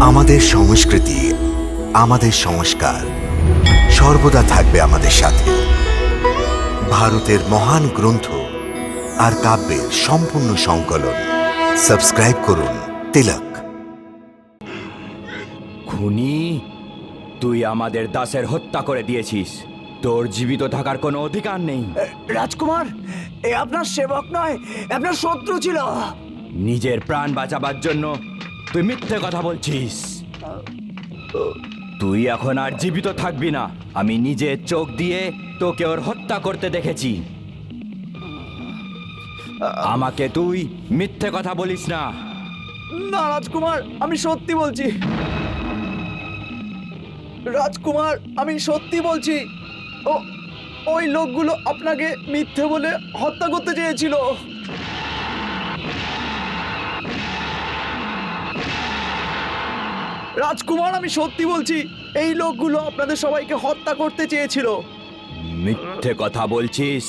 আমাদের সংস্কৃতি আমাদের সংস্কার সর্বদা থাকবে আমাদের সাথে। ভারতের মহান গ্রন্থ আর কাব্যের সম্পূর্ণ সংকলন। সাবস্ক্রাইব করুন তিলক। খুনি তুই আমাদের দাসের হত্যা করে দিয়েছিস। তোর জীবিত থাকার কোনো অধিকার নেই। রাজকুমার এ আপনার সেবক নয় আপনার শত্রু ছিল। নিজের প্রাণ বাঁচাবার জন্য তুই মিথ্যে কথা বলছিস। তুই এখন আর জীবিত থাকবি না। আমি নিজের চোখ দিয়ে তোকে ওর হত্যা করতে দেখেছি। আমাকে তুই মিথ্যে কথা বলিস না। না, রাজকুমার, আমি সত্যি বলছি। রাজকুমার, আমি সত্যি বলছি। ও, ওই লোকগুলো আপনাকে মিথ্যে বলে হত্যা করতে চেয়েছিল। রাজকুমার আমি সত্যি বলছি এই লোকগুলো আপনাদের সবাইকে হত্যা করতে চেয়েছিল। মিথ্যে কথা বলছিস?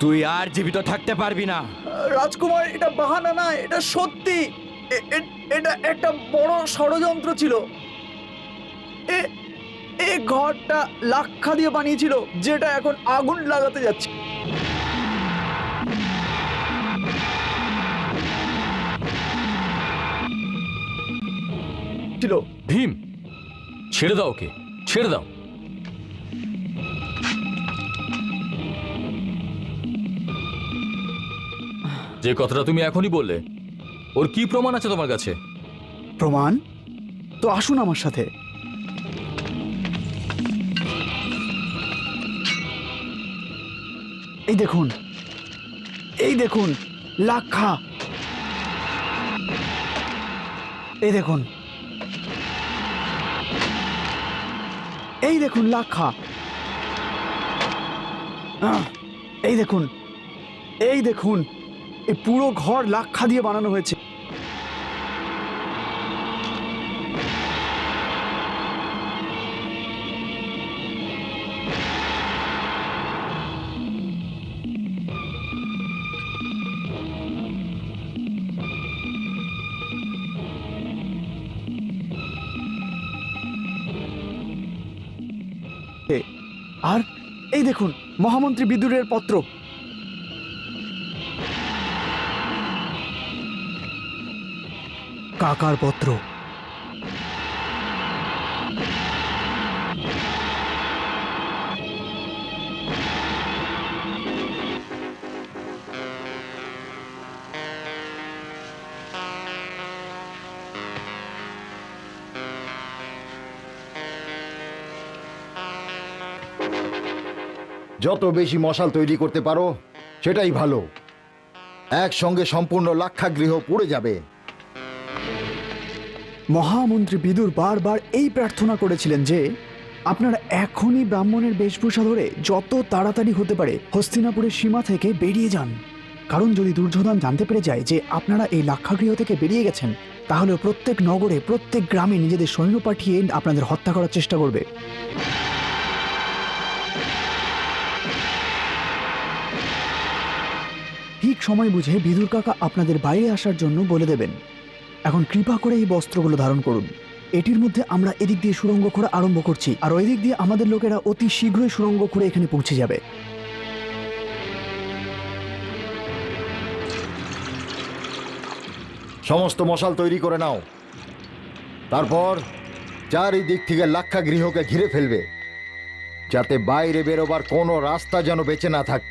তুই আর জীবিত থাকতে পারবি না। রাজকুমার এটা বাহানা না এটা সত্যি। এটা একটা বড় ষড়যন্ত্র ছিল। এ ঘরটা লাক্ষা দিয়ে বানিয়েছিল যেটা এখন আগুন লাগাতে যাচ্ছে। ছিল। ভীম ছেড়ে দাও ওকে ছেড়ে দাও। যে কথাটা তুমি এখনই বললে ওর কি প্রমাণ আছে তোমার কাছে? প্রমাণ? তো আসুন আমার সাথে। এই দেখুন এই দেখুন লাক্ষা। এই দেখুন এই দেখুন লাক্ষা এই দেখুন এই দেখুন এই পুরো ঘর লাক্ষা দিয়ে বানানো হয়েছে। আর এই দেখুন মহামন্ত্রী বিদুরের পত্র। কাকার পত্র। যত বেশি মশাল তৈরি করতে পারো, সেটাই ভালো। একসঙ্গে সম্পূর্ণ লাক্ষাগৃহ পুড়ে যাবে। মহামন্ত্রী বিদুর বারবার এই প্রার্থনা করেছিলেন যে, আপনারা এখনই ব্রাহ্মণের বেশভূষা ধরে যত তাড়াতাড়ি হতে পারে হস্তিনাপুরের সীমা থেকে বেরিয়ে যান। কারণ যদি দুর্যোধন জানতে পেরে যায় যে আপনারা এই লাক্ষাগৃহ থেকে বেরিয়ে গেছেন তাহলে প্রত্যেক নগরে, প্রত্যেক গ্রামে নিজেদের সৈন্য পাঠিয়ে আপনাদের হত্যা করার চেষ্টা করবে। সময় বুঝে বিদুর কাকা আপনাদের বাইরে আসার জন্য বলে দেবেন। এখন কৃপা করে এই বস্ত্রগুলো ধারণ করুন। এটির মধ্যে আমরা এদিক দিয়ে সুড়ঙ্গ খোঁড়া আরম্ভ করছি, আর ওই দিক দিয়ে আমাদের লোকেরা অতি শীঘ্রই সুড়ঙ্গ খুঁড়ে এখানে পৌঁছে যাবে। সমস্ত মশাল তৈরি করে নাও। তারপর চারিদিক থেকে লাক্ষা গৃহকে ঘিরে ফেলবে, যাতে বাইরে বেরোবার কোনো রাস্তা যেন বেঁচে না থাকে